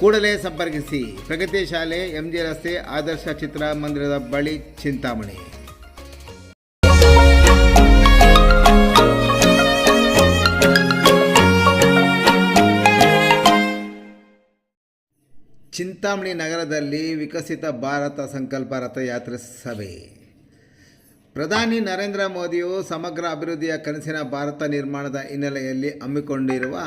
ಕೂಡಲೇ ಸಂಪರ್ಕಿಸಿ. ಪ್ರಗತಿ ಶಾಲೆ, ಎಂಜಿ ರಸ್ತೆ, ಆದರ್ಶ ಚಿತ್ರಮಂದಿರದ ಬಳಿ ಚಿಂತಾಮಣಿ. ಚಿಂತಾಮಣಿ ನಗರದಲ್ಲಿ ವಿಕಸಿತ ಭಾರತ ಸಂಕಲ್ಪ ರಥಯಾತ್ರೆ ಸಭೆ. ಪ್ರಧಾನಿ ನರೇಂದ್ರ ಮೋದಿಯು ಸಮಗ್ರ ಅಭಿವೃದ್ಧಿಯ ಕನಸಿನ ಭಾರತ ನಿರ್ಮಾಣದ ಹಿನ್ನೆಲೆಯಲ್ಲಿ ಹಮ್ಮಿಕೊಂಡಿರುವ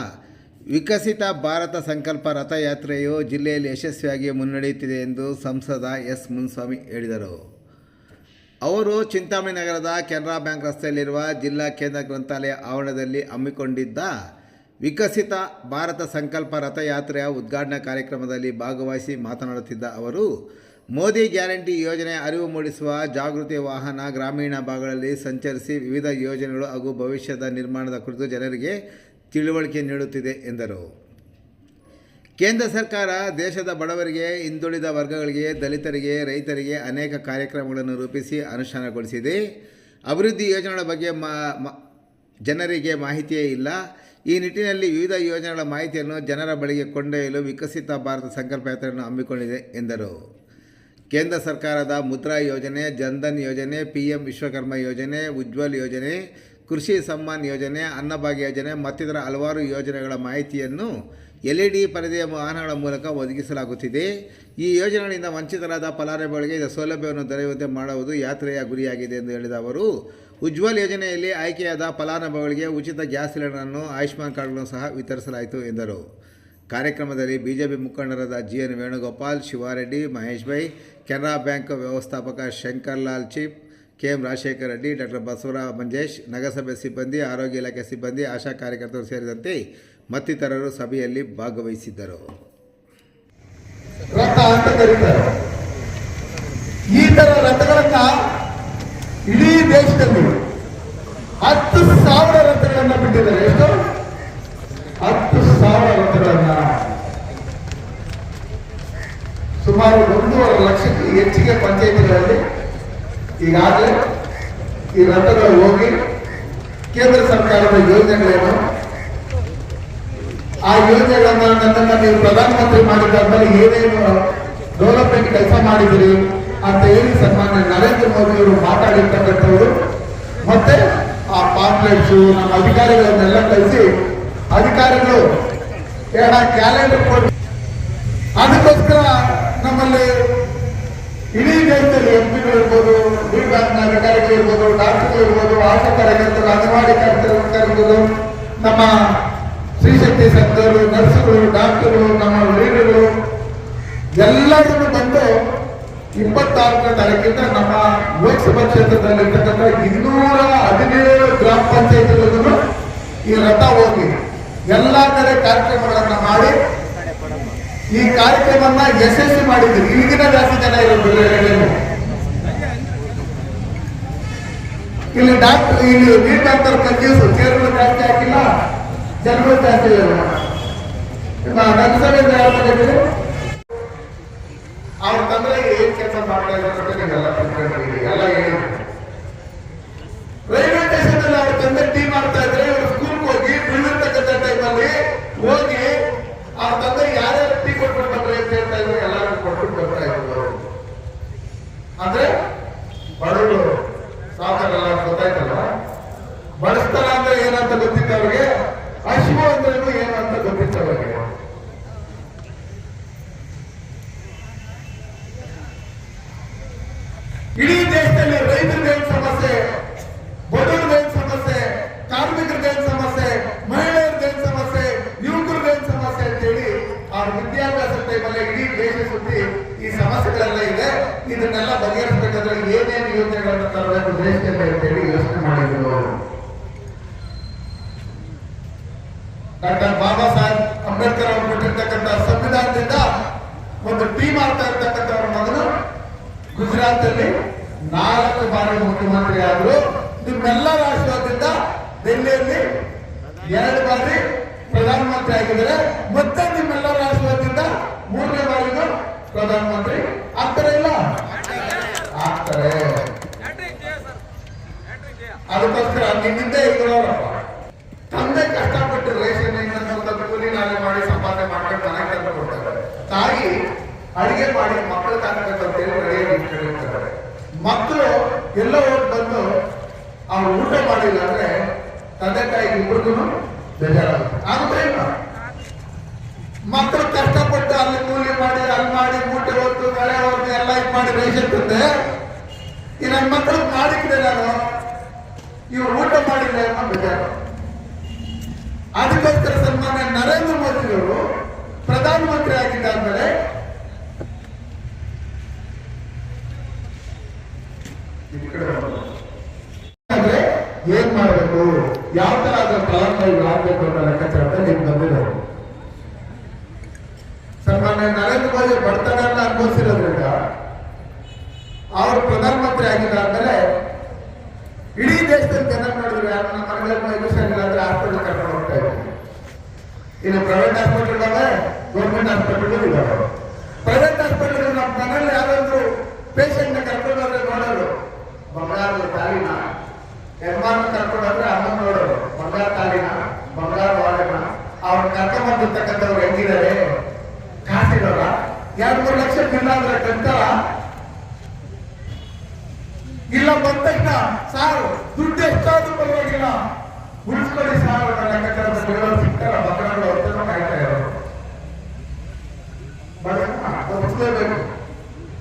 ವಿಕಸಿತ ಭಾರತ ಸಂಕಲ್ಪ ರಥಯಾತ್ರೆಯು ಜಿಲ್ಲೆಯಲ್ಲಿ ಯಶಸ್ವಿಯಾಗಿ ಮುನ್ನಡೆಯುತ್ತಿದೆ ಎಂದು ಸಂಸದ ಎಸ್ ಮುನ್ಸ್ವಾಮಿ ಹೇಳಿದರು. ಅವರು ಚಿಂತಾಮಣಿ ನಗರದ ಕೆನರಾ ಬ್ಯಾಂಕ್ ರಸ್ತೆಯಲ್ಲಿರುವ ಜಿಲ್ಲಾ ಕೇಂದ್ರ ಗ್ರಂಥಾಲಯ ಆವರಣದಲ್ಲಿ ಹಮ್ಮಿಕೊಂಡಿದ್ದ ವಿಕಸಿತ ಭಾರತ ಸಂಕಲ್ಪ ರಥಯಾತ್ರೆಯ ಉದ್ಘಾಟನಾ ಕಾರ್ಯಕ್ರಮದಲ್ಲಿ ಭಾಗವಹಿಸಿ ಮಾತನಾಡುತ್ತಿದ್ದ ಅವರು, ಮೋದಿ ಗ್ಯಾರಂಟಿ ಯೋಜನೆ ಅರಿವು ಮೂಡಿಸುವ ಜಾಗೃತಿ ವಾಹನ ಗ್ರಾಮೀಣ ಭಾಗಗಳಲ್ಲಿ ಸಂಚರಿಸಿ ವಿವಿಧ ಯೋಜನೆಗಳು ಹಾಗೂ ಭವಿಷ್ಯದ ನಿರ್ಮಾಣದ ಕುರಿತು ಜನರಿಗೆ ತಿಳುವಳಿಕೆ ನೀಡುತ್ತಿದೆ ಎಂದರು. ಕೇಂದ್ರ ಸರ್ಕಾರ ದೇಶದ ಬಡವರಿಗೆ, ಹಿಂದುಳಿದ ವರ್ಗಗಳಿಗೆ, ದಲಿತರಿಗೆ, ರೈತರಿಗೆ ಅನೇಕ ಕಾರ್ಯಕ್ರಮಗಳನ್ನು ರೂಪಿಸಿ ಅನುಷ್ಠಾನಗೊಳಿಸಿದೆ. ಅಭಿವೃದ್ಧಿ ಯೋಜನೆಗಳ ಬಗ್ಗೆ ಜನರಿಗೆ ಮಾಹಿತಿಯೇ ಇಲ್ಲ. ಈ ನಿಟ್ಟಿನಲ್ಲಿ ವಿವಿಧ ಯೋಜನೆಗಳ ಮಾಹಿತಿಯನ್ನು ಜನರ ಬಳಿಗೆ ಕೊಂಡೊಯ್ಯಲು ವಿಕಸಿತ ಭಾರತ ಸಂಕಲ್ಪ ಯಾತ್ರೆಯನ್ನು ಹಮ್ಮಿಕೊಂಡಿದೆ ಎಂದರು. ಕೇಂದ್ರ ಸರ್ಕಾರದ ಮುದ್ರಾ ಯೋಜನೆ, ಜನ್ಧನ್ ಯೋಜನೆ ಪಿ ವಿಶ್ವಕರ್ಮ ಯೋಜನೆ, ಉಜ್ವಲ್ ಯೋಜನೆ ಕೃಷಿ ಸಮ್ಮಾನ್ ಯೋಜನೆ, ಅನ್ನಭಾಗ್ಯ ಯೋಜನೆ ಮತ್ತಿತರ ಹಲವಾರು ಯೋಜನೆಗಳ ಮಾಹಿತಿಯನ್ನು ಎಲ್ ಇ ಡಿ ಪರದೆಯ ವಾಹನಗಳ ಮೂಲಕ ಒದಗಿಸಲಾಗುತ್ತಿದೆ. ಈ ಯೋಜನೆಗಳಿಂದ ವಂಚಿತರಾದ ಫಲಾನುಭವಿಗಳಿಗೆ ಇದರ ಸೌಲಭ್ಯವನ್ನು ದೊರೆಯುವಂತೆ ಮಾಡುವುದು ಯಾತ್ರೆಯ ಗುರಿಯಾಗಿದೆ ಎಂದು ಹೇಳಿದ ಅವರು, ಉಜ್ವಲ್ ಯೋಜನೆಯಲ್ಲಿ ಆಯ್ಕೆಯಾದ ಫಲಾನುಭವಿಗಳಿಗೆ ಉಚಿತ ಗ್ಯಾಸ್ ಸಿಲಿಂಡರನ್ನು, ಆಯುಷ್ಮಾನ್ ಕಾರ್ಡ್ಗಳನ್ನು ಸಹ ವಿತರಿಸಲಾಯಿತು ಎಂದರು. ಕಾರ್ಯಕ್ರಮದಲ್ಲಿ ಬಿಜೆಪಿ ಮುಖಂಡರಾದ G N Venugopal, Shivareddy, Mahesh Bhai Canara bank ವ್ಯವಸ್ಥಾಪಕ Shankarlal chip K M Rajashekara Reddy doctor Basavarao Manjesh, ನಗರಸಭೆ ಸಿಬ್ಬಂದಿ, ಆರೋಗ್ಯ ಇಲಾಖೆ ಸಿಬ್ಬಂದಿ, ಆಶಾ ಕಾರ್ಯಕರ್ತರು ಸೇರಿದಂತೆ ಮತ್ತಿತರರು ಸಭೆಯಲ್ಲಿ ಭಾಗವಹಿಸಿದ್ದರು. ಈ ತರ ರಥಗಳನ್ನ ಇಡೀ ದೇಶದಲ್ಲಿ ಹತ್ತು ಸಾವಿರ ರಥಗಳನ್ನ ಬಿಟ್ಟಿದ್ದಾರೆ. ಎಷ್ಟು? ಹತ್ತು ಸಾವಿರ ರಥಗಳನ್ನ. ಸುಮಾರು ಒಂದೂವರೆ ಲಕ್ಷಕ್ಕೂ ಹೆಚ್ಚಿಗೆ ಪಂಚಾಯತಿಗಳಲ್ಲಿ ಈಗಾಗಲೇ ಈ ರಥಗಳು ಹೋಗಿ ಕೇಂದ್ರ ಸರ್ಕಾರದ ಯೋಜನೆಗಳೇನು ಆ ಯೋಜನೆಗಳನ್ನ ನನ್ನನ್ನ ನೀವು ಪ್ರಧಾನಮಂತ್ರಿ ಮಾಡಿದ್ದಾದ್ಮೇಲೆ ಏನೇನು ಡೆವಲಪ್ಮೆಂಟ್ ಕೆಲಸ ಮಾಡಿದಿರಿ ಅಂತ ಹೇಳಿ ಸನ್ಮಾನ್ಯ ನರೇಂದ್ರ ಮೋದಿಯವರು ಮಾತಾಡಿರ್ತಕ್ಕಂಥವ್ರು. ಮತ್ತೆ ಆ ಪಾಂಪ್ಲೆಟ್ಸು ನಮ್ಮ ಅಧಿಕಾರಿಗಳನ್ನೆಲ್ಲ ಕಳಿಸಿ ಅಧಿಕಾರಿಗಳು ಏನ ಕ್ಯಾಲೆಂಡರ್ ಕೊಟ್ಟು ಅದಕ್ಕೋಸ್ಕರ ನಮ್ಮಲ್ಲಿ ಇಡೀ ದೇಶದಲ್ಲಿ ಎಂ ಪಿಗಳು ಇರ್ಬೋದು ಡಿ ಬ್ಯಾಂಕ್ನ ಅಧಿಕಾರಿಗಳು ಇರ್ಬೋದು ಡಾಕ್ಟರ್ಗಳು ಇರ್ಬೋದು, ಆಶಾ ಕಾರ್ಯಕರ್ತರು, ಅಂಗನವಾಡಿ ಕಾರ್ಯಕರ್ತರು ನಮ್ಮ ಶ್ರೀಶಕ್ತಿ ಸಂಘರು ನರ್ಸ್ಗಳು ಡಾಕ್ಟರು ನಮ್ಮ ಲೀಡರ್ಗಳು ಎಲ್ಲರೂ ಬಂದು ಇಪ್ಪತ್ತಾರನೇ ತಾರೀಕಿಂದ ನಮ್ಮ ಲೋಕಸಭಾ ಕ್ಷೇತ್ರದಲ್ಲಿ ಇರ್ತಕ್ಕಂಥ ಇನ್ನೂರ ಹದಿನೇಳು ಗ್ರಾಮ ಪಂಚಾಯತ್ಗಳನ್ನು ಈ ರಥ ಹೋಗಿ ಎಲ್ಲ ಕಡೆ ಕಾರ್ಯಕ್ರಮಗಳನ್ನ ಮಾಡಿ ಈ ಕಾರ್ಯಕ್ರಮವನ್ನ ಯಶಸ್ವಿ ಮಾಡಿದ್ದೀವಿ. ಈಗಿನ ಜಾಸ್ತಿ ಜನ ಇರೋದು ಇಲ್ಲಿ. ಡಾಕ್ಟರ್ ಇಲ್ಲಿ ನೀಟ್ ಡಾಕ್ಟರ್ ಕನ್ಫ್ಯೂಸ್ ಚೇರ್ಗಳು ಜಾಸ್ತಿ ಹಾಕಿಲ್ಲ, ಜನಗಳು ಜಾಸ್ತಿ ಇಲ್ಲ ಅವ್ರ ತಂದ್ರೆ ಏನ್ ಕೆಲಸ ಮಾಡ್ತಾ ಇದ್ದಾರೆ ನಿಮ್ಗೆಲ್ಲ ಎಲ್ಲ ಹೇಳಿ ಏನಂತ ಗೊತ್ತಿತ್ತು ಅವ್ರಿಗೆ? ಅಶ್ವ ಅಂದ್ರೇನು ಏನು ಗೊತ್ತಿತ್ತು ಅವ್ರಿಗೆ? ಇಡೀ ದೇಶದಲ್ಲಿ ರೈತರದೇನು ಸಮಸ್ಯೆ? ಬಡವರದೇನು ಸಮಸ್ಯೆ? ಕಾರ್ಮಿಕರದೇನು ಸಮಸ್ಯೆ? ಮಹಿಳೆಯರದೇನು ಸಮಸ್ಯೆ? ಯುವಕರದೇನು ಸಮಸ್ಯೆ ಅಂತ ಹೇಳಿ ಆ ವಿದ್ಯಾಭ್ಯಾಸ ಟೈಮಲ್ಲಿ ಇಡೀ ದೇಶ ಸುತ್ತಿ ಈ ಸಮಸ್ಯೆಗಳೆಲ್ಲ ಇದೆ. ಇದನ್ನೆಲ್ಲ ಬಗೆಹರಿಸಬೇಕಾದ್ರೆ ಏನೇನು ಯೋಜನೆಗಳನ್ನು ತರಬೇಕು ದೇಶದಲ್ಲಿ ಅಂತ ಹೇಳಿ ಯೋಚನೆ ಮಾಡಿದ್ರು ಡಾಕ್ಟರ್ ಬಾಬಾ ಸಾಹೇಬ್ ಅಂಬೇಡ್ಕರ್ ಅವರು ಕೊಟ್ಟಿರ್ತಕ್ಕಂಥ ಸಂವಿಧಾನದಿಂದ ಒಂದು ಟೀಮ್ ಆಗ್ತಾ ಇರ್ತಕ್ಕಂಥ ಅವ್ರ ಮಗನು ಗುಜರಾತ್ ಅಲ್ಲಿ ನಾಲ್ಕು ಬಾರಿ ಮುಖ್ಯಮಂತ್ರಿ ಆದ್ರು. ನಿಮ್ಮೆಲ್ಲರ ಆಶೀರ್ವಾದದಿಂದ ದೆಹಲಿಯಲ್ಲಿ ಎರಡು ಬಾರಿ ಪ್ರಧಾನಮಂತ್ರಿ ಆಗಿದ್ದಾರೆ. ಮತ್ತೆ ನಿಮ್ಮೆಲ್ಲರ ಆಶೀರ್ವಾದದಿಂದ ಮೂರನೇ ಬಾರಿಗೂ ಪ್ರಧಾನಮಂತ್ರಿ ಆಗ್ತಾರೆ ಇಲ್ಲ? ಆಗ್ತಾರೆ. ಅದಕ್ಕೋಸ್ಕರ ನಿನ್ನಿಂದ ಇರೋರಪ್ಪ ತಂದೆ ಕಷ್ಟಪಟ್ಟು ರೇಷನ್ ಇನ್ನೊಂದು ಕೂಲಿ ನಾಳೆ ಮಾಡಿ ಸಂಪಾದನೆ ಮಾಡ್ಕೊಂಡು ಮನೆಗೆ ತಂದು ಕೊಡ್ತಾರೆ ತಾಯಿ ಅಡಿಗೆ ಮಾಡಿ ಮಕ್ಕಳು ತಾಕಬೇಕು ಅಂತ ಹೇಳಿ ರೆಡಿಯಾಗಿ ಇಟ್ಕೊಂಡಿರ್ತಾರೆ ಮಕ್ಕಳು ಎಲ್ಲ ಬಂದು ಅವ್ರು ಊಟ ಮಾಡಿಲ್ಲ ಅಂದ್ರೆ ತಂದೆ ತಾಯಿ ಇಬ್ಬರಿಗೂ ಬೇಜಾರಾಗುತ್ತೆ. ಆಗುತ್ತೆ ಮಕ್ಕಳು ಕಷ್ಟಪಟ್ಟು ಅಲ್ಲಿ ಕೂಲಿ ಮಾಡಿ, ಅಲ್ಲಿ ಮಾಡಿ ಊಟ ಹೊತ್ತು ಬೆಳೆ ಹೊತ್ತು, ಎಲ್ಲ ಇದು ಮಾಡಿ ರೇಷನ್ ತಂದೆ. ಈ ನನ್ನ ಮಕ್ಕಳು ಮಾಡಿದ್ರೆ ನಾನು ಇವ್ರು ಊಟ ಮಾಡಿಲ್ಲ ಅನ್ನೋ ಬೇಜಾರು. ಅದಕ್ಕೋಸ್ಕರ ಸನ್ಮಾನ್ಯ ನರೇಂದ್ರ ಮೋದಿ ಅವರು ಪ್ರಧಾನಮಂತ್ರಿ ಆಗಿದ್ದಾದ್ಮೇಲೆ ಈ ಕಡೆ ಬರೋದು. ಅಂದ್ರೆ ಏನ್ ಮಾಡಬೇಕು ಯಾವ ತರ ಅದರ ಫಲಾನುಭವಿಗಳು ಆಗ್ಬೇಕು ಅನ್ನೋ ಲೆಕ್ಕಾಚಾರದಲ್ಲಿ ಬಂದಿದೆ. ಸನ್ಮಾನ್ಯ ನರೇಂದ್ರ ಮೋದಿ ಬಡತನ ಅನುಭವಿಸಿರೋದ್ರಿಂದ ಅವರು ಪ್ರಧಾನಮಂತ್ರಿ ಆಗಿದ್ದಾದ್ಮೇಲೆ ಇಡೀ ದೇಶದಲ್ಲಿ ಜನ ನೋಡಿದ್ರೆ ನಮ್ಮ ಮನೆಗಳಲ್ಲಿ ಎಜುಕೇಶನ್ ಇಲ್ಲ ಅಂದ್ರೆ ಹಾಸ್ಪಿಟಲ್ ಕರ್ಕೊಂಡು ಹೋಗ್ತಾ ಇದ್ದಾರೆ ಇನ್ನು ಪ್ರೈವೇಟ್ ಹಾಸ್ಪಿಟಲ್ ಇದಾವೆ ಗೌರ್ಮೆಂಟ್ ಹಾಸ್ಪಿಟಲ್ ಇದಾವೆ. ಪ್ರೈವೇಟ್ ಹಾಸ್ಪಿಟಲ್ ನಮ್ಮ ಮನೆಯಲ್ಲಿ ಯಾರಾದ್ರೂ ಪೇಷಂಟ್ ಬಂದಿರ್ತಕ್ಕಂಥವ್ರು ಹೆಂಗಿದ್ದಾರೆ? ಕಾಸಿರಲ್ಲ ಎರಡು ಮೂರು ಲಕ್ಷ ಆದ್ರೆ ಕಂತಾರ ಇಲ್ಲ ಬಂದ ತಕ್ಷಣ ಸಾರು. ದುಡ್ಡು ಎಷ್ಟಾದ್ರೂ ಪರವಾಗಿಲ್ಲ. ಉಳಿಸ್ಕೊಳ್ಳಿ ಸಾರು ಲೆಕ್ಕಾಚಾರದ ಸಿಗ್ತಾರ. ಮಕ್ಕಳು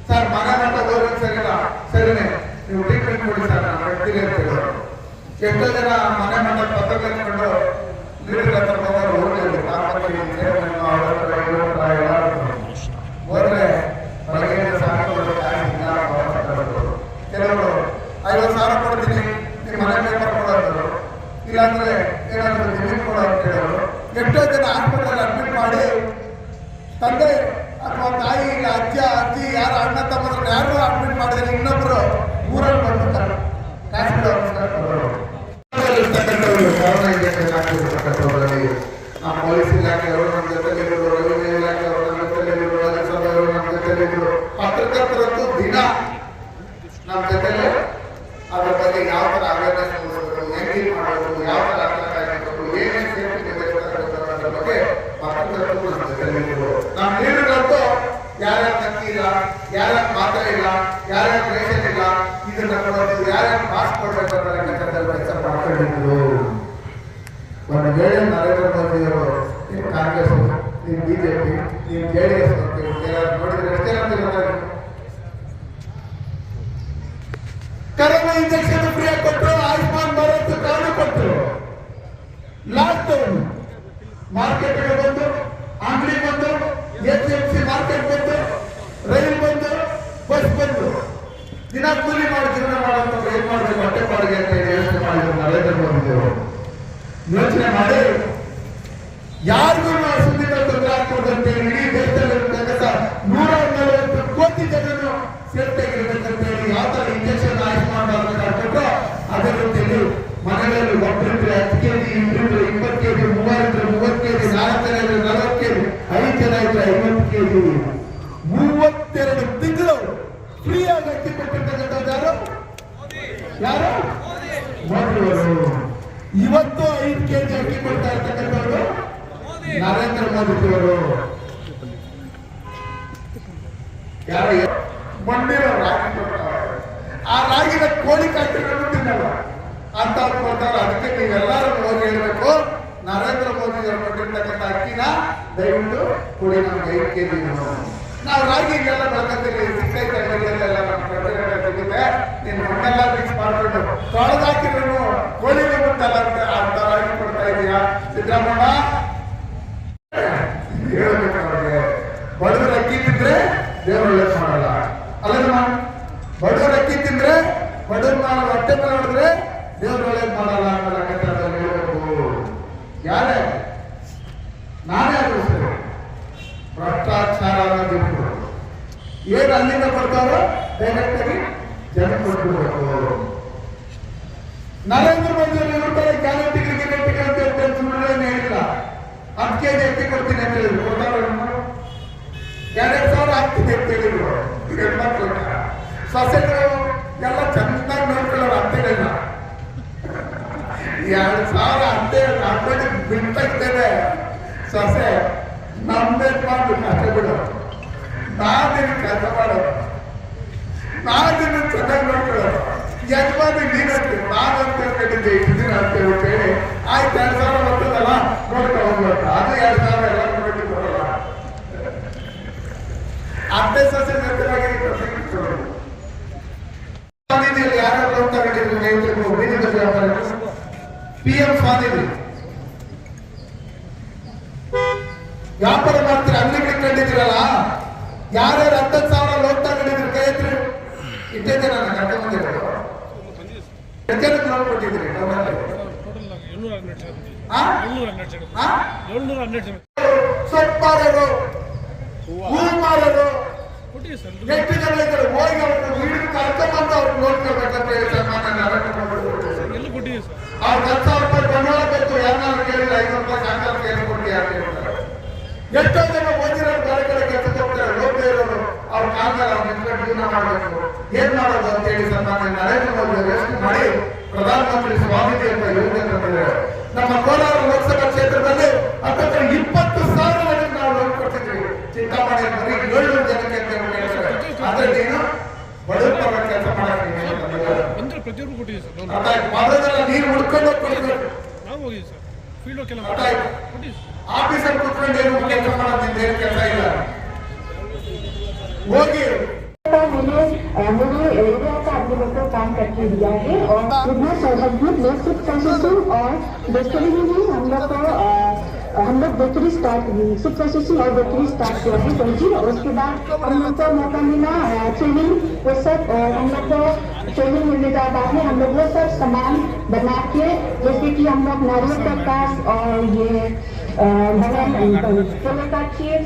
ಸರ್ ಮನೆ ಮಠ ಹೋದ್ರೆ ಸರಿಲ್ಲ ಸರಿನೇ. ನೀವು ಟ್ರೀಟ್ಮೆಂಟ್ ಸರ್, ನಾನು ಎಷ್ಟೋ ಜನ ಮನೆ ಮಂಡ ಪತ್ರಗಳನ್ನು ಕಂಡು ಲೀಡರ್ ಹತ್ರ ಹೋಗ್ಲಿಲ್ಲ ಕಾಮಗಾರಿ ಚೇರ್ಮನ್ ಅವ್ರ ಹತ್ರ ಇವ್ರ ಹತ್ರ ಎಲ್ಲಾರ ಹತ್ರ. ಹೋದ್ರೆ ಹೊರಗೆ ಸಾಕು ಇಲ್ಲ ಅವ್ರ ಹತ್ರ ಬರೋರು. ಕೆಲವರು ಐವತ್ತು ಸಾವಿರ ಕೊಡ್ತೀನಿ ನಿಮ್ಮ ಮನೆ ಪೇಪರ್ ಕೊಡೋರು ಇಲ್ಲಾಂದ್ರೆ ಏನಾದ್ರು ಜಮೀನು ಕೊಡೋರು ಕೇಳೋರು ಎಷ್ಟೋ ಜನ ಹಾಸ್ಪಿಟಲ್ ಅಡ್ಮಿಟ್ ಮಾಡಿ ತಂದೆ ಅಥವಾ ತಾಯಿ ಇಲ್ಲ ಅಜ್ಜ ಅಜ್ಜಿ ಯಾರು ಅಣ್ಣ ತಮ್ಮದ್ರು ಯಾರು ಅಡ್ಮಿಟ್ ಮಾಡಿದ್ರೆ ಇನ್ನೊಬ್ರು ಊರಲ್ಲಿ ಬಂದು ಕ- ಕಾಸು ಕೊಡೋರು ಕೊಡೋರು. ಇರ್ತಕ್ಕಂಥವ್ರು ಕೊರೋನಾ ಇಂಜೆಕ್ಷನ್ ಹಾಕಿರ್ತಕ್ಕಂಥವ್ರಲ್ಲಿ ಆ ಪೊಲೀಸ್ ಇಲಾಖೆಯವರು ನಮ್ಮ ಜೊತೆಲಿದ್ರು ರೆವಿನ್ಯೂ ಇಲಾಖೆಯವರು ನಮ್ಮ ಜೊತೆಲಿದ್ರು ನಗರಸಭೆಯವರು ನಮ್ಮ ಜೊತೆಲಿದ್ರು ಪತ್ರಕರ್ತರಂತೂ ದಿನ ನಮ್ಮ ಜೊತೆಲೆ ಅದ್ರ ಬಗ್ಗೆ ಯಾವ ತರ ಅವೇರ್ನೆಸ್ ಮೂಡಿಸಬೇಕು ಹೆಂಗ್ ಮಾಡಬೇಕು ಯಾವ ತರ ಅರ್ಥ ಕಾಯ್ಬೇಕು ಏನೇನು ಸೇಫ್ಟಿ ಅನ್ನೋದ್ರ ಬಗ್ಗೆ ಪತ್ರಕರ್ತರು ನಮ್ಮ ಜೊತೆಲಿದ್ರು ನಮ್ಮ ಲೀಡರ್ಗಳಂತೂ ಯಾರ್ಯಾರು ಅಕ್ಕಿ ಇಲ್ಲ ಯಾರ್ಯಾರು ಮಾತ್ರ ಇಲ್ಲ, ಯಾರ್ಯಾರು ರೇಷನ್ ಇಲ್ಲ, ಇದನ್ನ ಕೊಡೋದು ಯಾರ್ಯಾರು ಮಾಸ್ಕ್ ಕೊಡಬೇಕು ಅನ್ನೋ ಲೆಕ್ಕಾಚಾರದಲ್ಲಿ ಕೆಲಸ ಮಾಡ್ಕೊಂಡಿದ್ರು. ಒಂದು ವೇಳೆ ನರೇಂದ್ರ ಮೋದಿ ಅವರು ನೀವು ಕಾಂಗ್ರೆಸ್ ನೀವು ಬಿಜೆಪಿ ನೀವು ಜೆ ಡಿ ಎಸ್ ನೋಡಿದ್ರೆ ಎಷ್ಟೇ ಅಂತಿರೋದು ಕರೋನಾ ಇಂಜೆಕ್ಷನ್ ಫ್ರೀ ಕೊಟ್ಟರು ಆಯುಷ್ಮಾನ್ ಭಾರತ್ ಕಾರ್ಡ್ ಕೊಟ್ಟರು ಲಾಸ್ಟ್ ಮಾರ್ಕೆಟ್ ಬಂದು ಅಂಗಡಿ ಬಂದು ಎಚ್ ಎಂ ಸಿ ಮಾರ್ಕೆಟ್ ಬಂದು ರೈಲ್ ಬಂದು ಬಸ್ ಬಂದು ದಿನ ಕೂಲಿ ಮಾಡಿ ಜೀವನ ಮಾಡೋದು ಏನ್ ಮಾಡ್ಬೇಕು ಹೊಟ್ಟೆ ಪಾಡಿಗೆ ಅಂತ ಹೇಳಿ ಯೋಚನೆ ಮಾಡಿದ್ರು ನರೇಂದ್ರ ಮೋದಿ ಅವರು ಯೋಚನೆ ಮಾಡಿ ಯಾರಿಗೂ ನಾವು ಸುದ್ದಿನ ತೊಂದರೆ ಆಗ್ತದೆ ಅಂತ ಹೇಳಿ ಇಡೀ ದೇಶದಲ್ಲಿರ್ತಕ್ಕಂಥ ನೂರ ನಲವತ್ತು ಕೋಟಿ ಜನರು ಸೇರ್ತಾಗಿರ್ಬೇಕಂತ ಹೇಳಿ ಯಾವ ತರ ಇಂಜೆಕ್ಷನ್ ಆಯುಷ್ಮಾನ್ ಭಾರತ ಕಾರ್ಡ್ ಕೊಟ್ಟರು ಅದೇ ರೀತಿಯಲ್ಲಿ ಮನೆಗಳಲ್ಲಿ ಒಬ್ಬರಿದ್ರೆ ಹತ್ತು ಕೆಜಿ ಇಬ್ಬರಿದ್ರೆ ಇಪ್ಪತ್ತು ಕೆಜಿ ಮೂವರಿದ್ರೆ ಮೂವತ್ತು ಕೆಜಿ ನಾಲ್ಕು ಜನ ಇದ್ರೆ ನಲವತ್ತು ಕೆಜಿ ಐದು ಜನ ಇದ್ರೆ ಕೆಜಿ ಮೂವತ್ತೆರಡು ತಿಂಗಳು ಫ್ರೀ ಆಗಿ ಅಕ್ಕಿ ಯಾರು? ಇವತ್ತು ಐದು ಕೆಜಿ ಅಕ್ಕಿ ಕೊಡ್ತಾ ಇರ್ತಕ್ಕಂಥವ್ರು ನರೇಂದ್ರ ಮೋದಿ ಅವರು ಯಾರು? ಮಣ್ಣಿರೋ ರಾಗಿ. ಆ ರಾಗಿನ ಕೋಳಿ ಕಾಯ್ತಿರೋದು ತಿನ್ನಲ್ಲ ಅಂತ ಕೊಡ್ತಾರೆ ಅದಕ್ಕೆ ನೀವೆಲ್ಲರೂ ಹೋಗಿ ಹೇಳ್ಬೇಕು. ನರೇಂದ್ರ ಮೋದಿ ಅವರು ಕೊಟ್ಟಿರ್ತಕ್ಕಂಥ ಅಕ್ಕಿನ ದಯವಿಟ್ಟು ಕೊಡಿ ನಮ್ಗೆ ಐದು ಕೆಜಿ ನಾವು ರಾಗಿಗೆಲ್ಲ ಬೆಳ್ಕೊಂತೀವಿ ಸಿಕ್ಕೈತೆ ಎಲ್ಲ ಮಣ್ಣೆಲ್ಲ ಮಿಕ್ಸ್ ಮಾಡ್ಕೊಂಡು ತೊಳೆದಾಕಿದ್ರು ಕೋಳಿಗೆ ಬಿಟ್ಟಲ್ಲ ಅಂತ ಅಂತ ರಾಗಿ ಕೊಡ್ತಾ ಇದೀಯಾ ಸಿದ್ದರಾಮಣ್ಣ ಹೇಳ್ಬೇಕು ಅವ್ರಿಗೆ ಬಡವರು ಅಕ್ಕಿ ಬಿದ್ರೆ ದೇವ್ರು ಒಳ್ಳೇದು ಮಾಡಲ್ಲ ಅಲ್ಲಮ್ಮ ಬಡವ್ರ ಅಕ್ಕಿ ತಿಂದ್ರೆ ಬಡವ್ರ ಮೇಲೆ ಹೊಟ್ಟೆ ಮೇಲೆ ಹೊಡೆದ್ರೆ ದೇವ್ರು ಒಳ್ಳೇದು ಮಾಡಲ್ಲ ಅನ್ನೋ ಲೆಕ್ಕಾಚಾರದಲ್ಲಿ ಹೇಳ್ಬೇಕು ಯಾರೇ ನಾನೇ ಅದು ಸರಿ ಭ್ರಷ್ಟಾಚಾರ ಅನ್ನೋದು ಇಟ್ಬಿಡು. ಏನು ಅಲ್ಲಿಂದ ಕೊಡ್ತಾರೋ ಡೈರೆಕ್ಟ್ ಆಗಿ ಜನ ಕೊಟ್ಬಿಡ್ಬೇಕು ನರೇಂದ್ರ ಮೋದಿ ಅವರು ಇರ್ತಾರೆ ಗ್ಯಾರಂಟಿ ಕ್ರಿಕೆಟ್ ಅಂತ ಹೇಳ್ತಾರೆ ಹೇಳಿಲ್ಲ. ಹತ್ತು ಕೆಜಿ ಅಕ್ಕಿ ಕೊಡ್ತೀನಿ ಅಂತ ಹೇಳಿದ್ರು. ಎರಡ್ ಸಾವಿರ ಆಗ್ತೀನಿ ಅಂತ ಹೇಳಿದ್ರು. ಹೆಣ್ಮಕ್ಳು. ಸೊಸೆಗಳು ಎಲ್ಲ ಚೆನ್ನಾಗಿ ನೋಡ್ಕೊಳ್ಳೋರು ಅಂತ ಹೇಳಿಲ್ಲ ಎರಡು ಸಾವಿರ ಅಂತೆ ಹಾಕೊಂಡು ಬಿಡ್ತಕ್ಕೇನೆ ಸೊಸೆ ನಮ್ದೇ ಮಾಡಿ ಕಷ್ಟ ಬಿಡೋದು ನಾನೇನು ಕೆಲಸ ಮಾಡೋದು. ನಾನೇನು ಚೆನ್ನಾಗಿ ನೋಡ್ಕೊಳ್ಳೋದು ಯಜಮಾನ ನೀನಂತೆ ನಾನು ಅಂತ ಹೇಳ್ಕೊಂಡಿದ್ದೆ ಇಷ್ಟು ದಿನ ಅಂತ ಹೇಳ್ತೇನೆ. ಆಯ್ತು, ಎರಡು ಸಾವಿರ ಬರ್ತದಲ್ಲ? ನೋಡ್ಕೊಂಡು ಅದು ಎರಡು ಸಾವಿರ ಎಲ್ಲ ನೋಡಿ ಬರಲ್ಲ ಅತ್ತೆ ಸಸ್ಯ ಯಾರು ಪಿ ಎಂ ಸ್ವಾನಿಧಿ ವ್ಯಾಪಾರ ಮಾಡ್ತೀರ ಅಂಗಡಿ ಕಂಡಿದ್ದೀರಲ್ಲ ಯಾರ್ಯಾರು ಹತ್ತತ್ತು ಸಾವಿರ ಲೋನ್ ತಗೊಂಡಿದ್ರು ಕೈ ಎತ್ರಿ ಇಟ್ಟಿದ್ದೆ ನಾನು ಕರ್ಕೊಂಡ್ ಬಂದಿರೋದು ಎಷ್ಟಕ್ಕೆ ಲೋನ್ ಕೊಟ್ಟಿದ್ದೀರಿ ಟೊಮೆಟೊ? ಟೋಟಲ್ ಏಳ್ನೂರ ಹನ್ನೆರಡು ಜನ ಆ? ಏಳ್ನೂರ ಹನ್ನೆರಡು ಜನ. ಆ? ಏಳ್ನೂರ ಹನ್ನೆರಡು ಜನ. ಸೊಪ್ಪು ಮಾರೋರು ಹೂ ಮಾರೋರು ಕೊಟ್ಟಿದೆ ಸರ್. ಎಷ್ಟು ಜನ ಇದ್ದಾರೆ ಹೋಗಿ ಅವ್ರನ್ನ ವೀಡಿಯೋ ಕರ್ಕೊಂಡ್ಬಂದು ಅವ್ರು ನೋಡ್ಕೊಳ್ಬೇಕಂತ ಹೇಳಿ ಸನ್ಮಾನ ಅವರು ಎಲ್ಲ ಕೊಟ್ಟಿದೆ ಸರ್. ಅವ್ರು ಹತ್ತು ಸಾವಿರ ರೂಪಾಯಿ ಬಂಡವಾಳ ಬೇಕು ಯಾರನ್ನಾರು ರೂಪಾಯಿ ಸಾಯಂಕಾಲ ಕೇಳ್ಕೊಂಡು ಯಾರು ಹೇಳ್ತಾರೆ ಎಷ್ಟೋ ಜನ ಓದಿರೋರು ಬೇರೆ ಕಡೆ ಕೆಲಸಕ್ಕೆ ಹೋಗ್ತಾರೆ ಲೋಕ ಇರೋರು. ಅವ್ರ ಕಾಲದಲ್ಲಿ ಅವ್ರು ನಿಂತ್ಕೊಂಡು ಜೀವನ ಮಾಡಬೇಕು. ಏನ್ ಮಾಡೋದು ಅಂತ ಹೇಳಿ ಸರ್ ನರೇಂದ್ರ ಮೋದಿ ಎಷ್ಟು ಮಾಡಿ ಪ್ರಧಾನಮಂತ್ರಿ ಸ್ವಾಮೀಜಿ ಅಂತ ಯೋಜನೆ ತಂದಿದ್ದಾರೆ ನಮ್ಮ ಕೋಲಾರ ಲೋಕಸಭಾ ಕ್ಷೇತ್ರದಲ್ಲಿ ಹತ್ತತ್ರ ಇಪ್ಪತ್ತು ಸಾವಿರ ಜನಕ್ಕೆ ನಾವು ಲೋನ್ ಕೊಡ್ತಿದ್ವಿ. ಚಿಂತಾಮಣಿ ಬರೀ ಏಳ್ನೂರು ಜನಕ್ಕೆ ಅಂತ ಹೇಳಿ ಹೇಳ್ತಾರೆ. ಆದ್ರೆ ನೀನು ಬಡವರ ಪರ ಕೆಲಸ ಮಾಡಕ್ಕೆ ನೀರು ಹುಡ್ಕೊಂಡು ಕೊಡ್ಬೇಕು ನಾವು ಹೋಗಿದ್ವಿ ಸರ್. ಫೀಲ್ಡ್ ವರ್ಕ್ दिया है और विभिन्न सर्वभूत नेतृत्व प्रोसेसिंग और बेकरी में भी हम लोग को हम लोग बेकरी स्टार्ट हुई। फ़ूड प्रोसेसिंग और बेकरी स्टार्ट किया है समझी और उसके बाद हम लोग को मौका मिला ट्रेनिंग वो सब हम लोग को ट्रेनिंग मिलने के बाद में हम लोग वो सब सामान बना के जैसे कि हम लोग नारियल का कास और ये भगवान का चिप्स